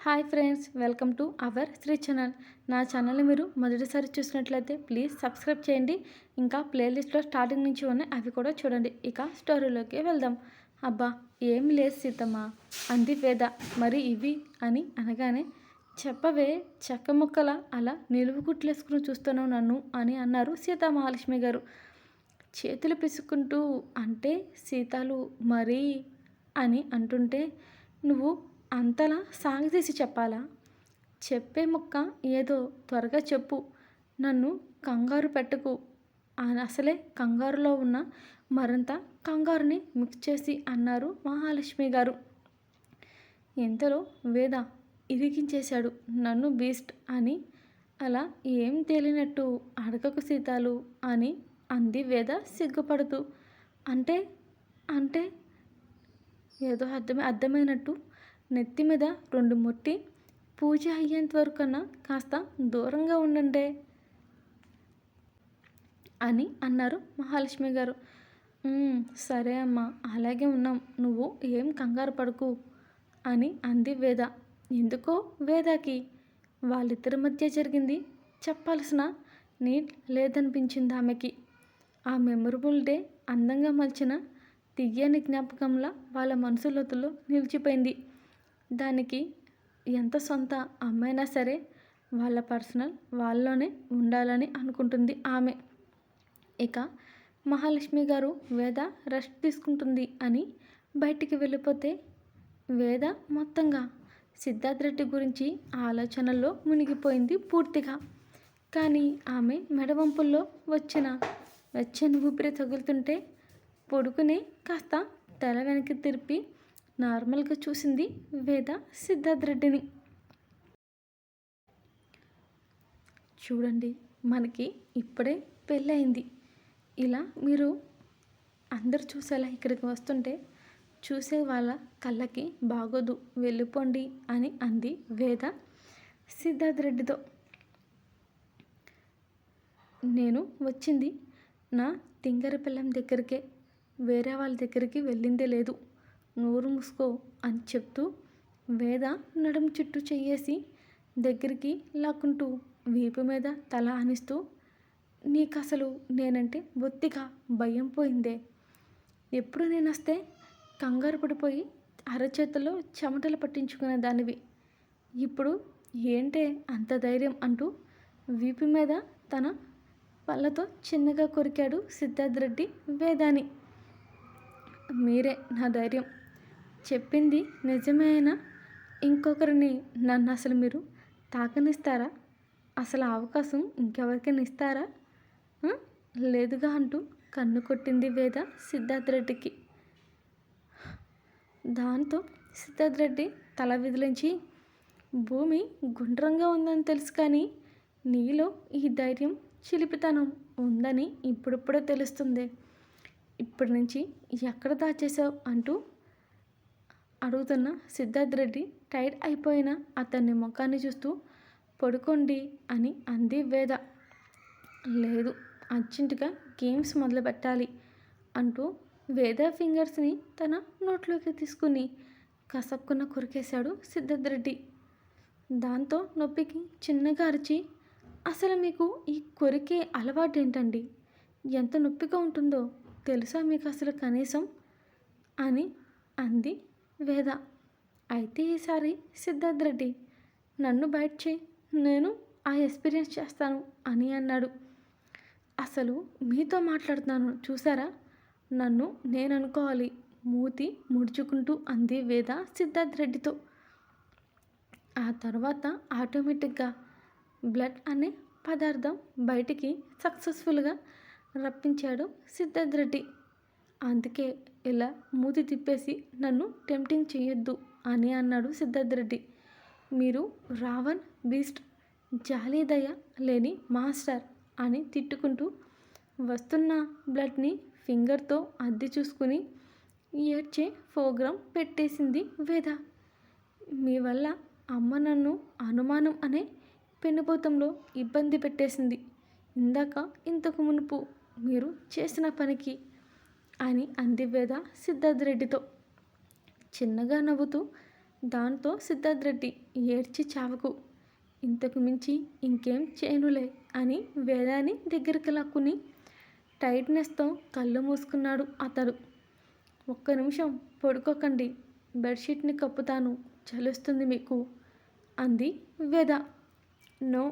Hi friends welcome to our Shri channel. నా ఛానల్ని మీరు మొదటిసారి చూసినట్లయితే ప్లీజ్ సబ్స్క్రైబ్ చేయండి. ఇంకా ప్లేలిస్ట్లో స్టార్టింగ్ నుంచి ఉన్నాయి అవి కూడా చూడండి. ఇక స్టోరీలోకి వెళ్దాం. అబ్బా ఏం లేదు సీతమ్మ. అంది వేద. మరి ఇవి అని అనగానే చెప్పవే చెక్క ముక్కల అలా నిలువు కుట్లేసుకుని చూస్తున్నావు నన్ను అని అన్నారు సీతామహాలక్ష్మి గారు. చేతులు పిసుకుంటూ అంటే సీతాలు మరీ అని అంటుంటే నువ్వు అంతలా సాగదీసి చెప్పాలా? చెప్పే ముక్క ఏదో త్వరగా చెప్పు. నన్ను కంగారు పెట్టకు. అసలే కంగారులో ఉన్న మరింత కంగారుని మిక్స్ చేసి అన్నారు మహాలక్ష్మి గారు. ఎంతలో వేద ఇరిగించేశాడు. నన్ను బీస్ట్ అని. అలా ఏం తేలినట్టు అడగకు సీతాలు అని అంది వేద సిగ్గుపడుతూ. అంటే అంటే ఏదో అర్థమే అర్థమైనట్టు నెత్తి మీద రెండు ముట్టి పూజ అయ్యేంత వరకన్నా కాస్త దూరంగా ఉండండి అని అన్నారు మహాలక్ష్మి గారు. సరే అమ్మా అలాగే ఉన్నాం. నువ్వు ఏం కంగారు పడకు అని అంది వేద. ఎందుకో వేదాకి? వాళ్ళిద్దరి మధ్య జరిగింది చెప్పాల్సిన నీట్ లేదనిపించింది ఆమెకి. ఆ మెమొరబుల్ డే అందంగా మలిచిన తియ్యని జ్ఞాపకంలా వాళ్ళ మనసులతలో నిలిచిపోయింది. దానికి ఎంత సొంత అమ్మైనా సరే వాళ్ళ పర్సనల్ వాళ్ళలోనే ఉండాలని అనుకుంటుంది ఆమె. ఇక మహాలక్ష్మి గారు వేద రెస్ట్ తీసుకుంటుంది అని బయటికి వెళ్ళిపోతే వేద మొత్తంగా సిద్ధార్థ రెడ్డి గురించి ఆలోచనల్లో మునిగిపోయింది పూర్తిగా. కానీ ఆమె మెడవంపుల్లో వచ్చిన వెచ్చని ఊపిరి తగులుతుంటే పొడుకుని కాస్త తల వెనక్కి తిరిపి నార్మల్గా చూసింది వేద సిద్ధార్థ్ రెడ్డిని చూడండి మనకి ఇప్పుడే పెళ్ళయింది. ఇలా మీరు అందరు చూసేలా ఇక్కడికి వస్తుంటే చూసే వాళ్ళ కళ్ళకి బాగోదు వెళ్ళిపోండి అని అంది వేద సిద్ధార్థ్ రెడ్డితో నేను వచ్చింది నా తింగర పిల్లం దగ్గరికే వేరే వాళ్ళ దగ్గరికి వెళ్ళిందే లేదు. నోరు మూసుకో అని చెప్తూ వేద నడుం చుట్టూ చెయ్యేసి దగ్గరికి లాక్కుంటూ వీపు మీద తల ఆనిస్తూ నీకు అసలు నేనంటే బొత్తిగా భయం పోయిందే. ఎప్పుడు నేను వస్తే కంగారు పడిపోయి అరచేతుల్లో చెమటలు పట్టించుకునే దానివి. ఇప్పుడు ఏంటే అంత ధైర్యం అంటూ వీపు మీద తన పళ్ళతో చిన్నగా కొరికాడు సిద్ధార్థ్ రెడ్డి వేదాని. మీరే నా ధైర్యం. చెప్పింది నిజమేనా? ఇంకొకరిని నన్ను అసలు మీరు తాకనిస్తారా? అసలు అవకాశం ఇంకెవరికైనా ఇస్తారా? లేదుగా అంటూ కన్ను కొట్టింది వేద సిద్ధార్థ్ రెడ్డికి దాంతో సిద్ధార్థ్ రెడ్డి తల విదిలించి భూమి గుండ్రంగా ఉందని తెలుసు కానీ నీలో ఈ ధైర్యం చిలిపితనం ఉందని ఇప్పుడిప్పుడే తెలుస్తుంది. ఇప్పటి నుంచి ఎక్కడ దాచేసావు అంటూ అడుగుతున్న సిద్ధార్థ్ రెడ్డి టైర్డ్ అయిపోయిన అతన్ని ముఖాన్ని చూస్తూ పడుకోండి అని అంది వేద. లేదు అర్జెంటుగా గేమ్స్ మొదలు పెట్టాలి అంటూ వేద ఫింగర్స్ని తన నోట్లోకి తీసుకుని కసక్కున కొరికేశాడు సిద్ధార్థ్ రెడ్డి. దాంతో నొప్పికి చిన్నగా అరిచి అసలు మీకు ఈ కొరికే అలవాటు ఏంటండి ఎంత నొప్పిగా ఉంటుందో? తెలుసా మీకు అసలు కనీసం? అని అంది వేద. అయితే ఈసారి సిద్ధార్థ్ రెడ్డి నన్ను బయట చేయి నేను ఆ ఎక్స్పీరియన్స్ చేస్తాను అని అన్నాడు. అసలు మీతో మాట్లాడుతున్నాను చూసారా నన్ను నేను అనుకోవాలి మూతి ముడుచుకుంటూ అంది వేద సిద్ధార్థ్ రెడ్డితో. ఆ తర్వాత ఆటోమేటిక్గా బ్లడ్ అనే పదార్థం బయటికి సక్సెస్ఫుల్గా రప్పించాడు సిద్ధార్థ్ రెడ్డి. అందుకే ఇలా మూతి తిప్పేసి నన్ను టెంప్టింగ్ చేయొద్దు అని అన్నాడు సిద్ధార్థ్ రెడ్డి. మీరు రావణ్ బీస్ట్ జాలీదయ లేని మాస్టర్ అని తిట్టుకుంటూ వస్తున్న బ్లడ్ని ఫింగర్తో అద్దె చూసుకుని ఏడ్చే ప్రోగ్రాం పెట్టేసింది వేద. మీ వల్ల అమ్మ నన్ను అనుమానం అనే పెనుపోతంలో ఇబ్బంది పెట్టేసింది. ఇందాక ఇంతకు మునుపు మీరు చేసిన పనికి అని అంది వేద సిద్ధార్థ్ రెడ్డితో చిన్నగా నవ్వుతూ దాంతో సిద్ధార్థ్ రెడ్డి ఏడ్చి చావకు. ఇంతకు మించి ఇంకేం చేయనులే అని వేదాన్ని దగ్గరికి లాక్కుని టైట్నెస్తో కళ్ళు మూసుకున్నాడు అతడు. ఒక్క నిమిషం పడుకోకండి బెడ్షీట్ని కప్పుతాను చలుస్తుంది మీకు అంది వేద. నో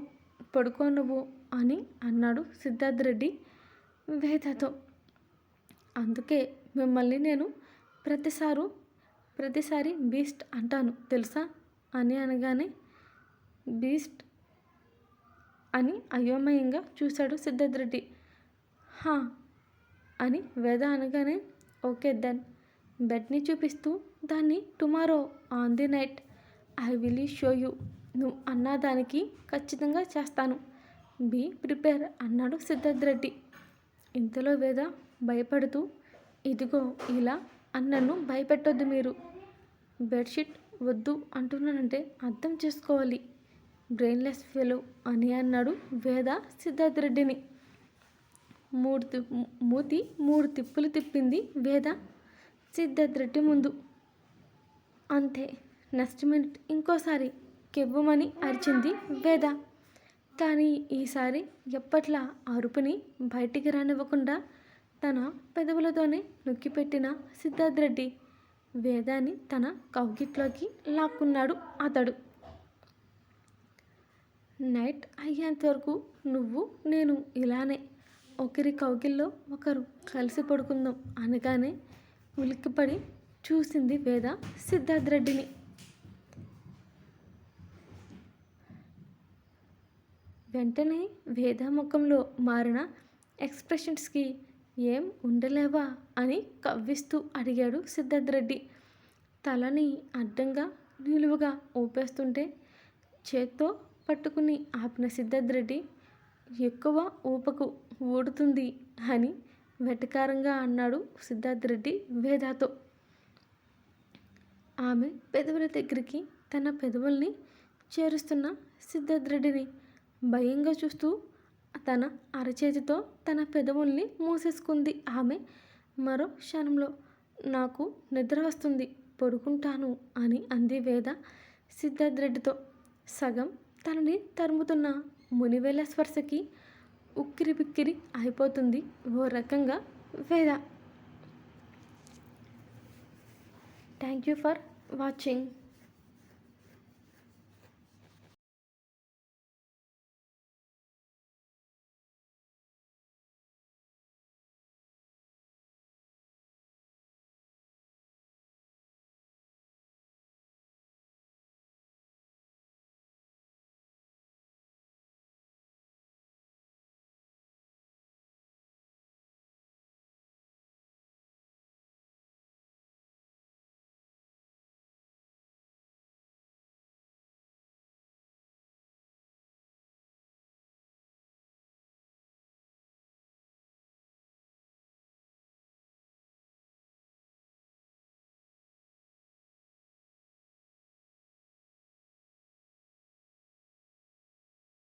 పడుకో నువ్వు అని అన్నాడు సిద్ధార్థ్ రెడ్డి వేదతో. అందుకే మిమ్మల్ని నేను ప్రతిసారు ప్రతిసారి బీస్ట్ అంటాను తెలుసా? అని అనగానే బీస్ట్ అని అయోమయంగా చూశాడు సిద్ధార్థ్ రెడ్డి హా! అని వేద అనగానే ఓకే దెన్. బెడ్ని చూపిస్తూ దాన్ని tomorrow on the night. I will show you. నువ్వు అన్న దానికి ఖచ్చితంగా చేస్తాను. బీ ప్రిపేర్ అన్నాడు సిద్ధార్థ్ రెడ్డి ఇంతలో వేద భయపడుతూ ఇదిగో ఇలా అన్నను భయపెట్టొద్దు మీరు. బెడ్షీట్ వద్దు అంటున్నానంటే అర్థం చేసుకోవాలి. బ్రెయిన్లెస్ ఫెలో అని అన్నాడు వేద సిద్ధార్థ రెడ్డిని మూడు మూతి మూడు తిప్పులు తిప్పింది వేద సిద్ధార్థ రెడ్డి ముందు. అంతే నెక్స్ట్ మినిట్ ఇంకోసారి కెవ్వమని అరిచింది వేద. కానీ ఈసారి ఎప్పట్లా అరుపుని బయటికి రానివ్వకుండా తన పెదవులతోనే నొక్కిపెట్టిన సిద్ధార్థ్ రెడ్డి వేదాన్ని తన కౌగిట్లోకి లాక్కున్నాడు అతడు. నైట్ అయ్యేంత వరకు నువ్వు నేను ఇలానే ఒకరి కౌగిల్లో ఒకరు కలిసి పడుకుందాం అనగానే ఉలిక్కిపడి చూసింది వేద సిద్ధార్థ్ రెడ్డిని. వెంటనే వేద ముఖంలో మారిన ఎక్స్ప్రెషన్స్కి ఏం ఉండలేవా అని కవ్విస్తూ అడిగాడు సిద్ధార్థ్ రెడ్డి తలని అడ్డంగా నిలువుగా ఊపేస్తుంటే చేత్తో పట్టుకుని ఆపిన సిద్ధార్థ్ రెడ్డి ఎక్కువ ఊపకు ఊడుతుంది అని వెటకారంగా అన్నాడు సిద్ధార్థ్ రెడ్డి వేదాతో. ఆమె పెదవుల దగ్గరికి తన పెదవుల్ని చేరుస్తున్న సిద్ధార్థ్ రెడ్డిని భయంగా చూస్తూ తన అరచేతితో తన పెదవుల్ని మూసేసుకుంది ఆమె. మరో క్షణంలో నాకు నిద్ర వస్తుంది పడుకుంటాను అని అంది వేద సిద్ధార్థ్ రెడ్డితో సగం తనని తరుముతున్న మునివేల స్పర్శకి ఉక్కిరి బిక్కిరి అయిపోతుంది ఓ రకంగా వేద. Thank you for watching.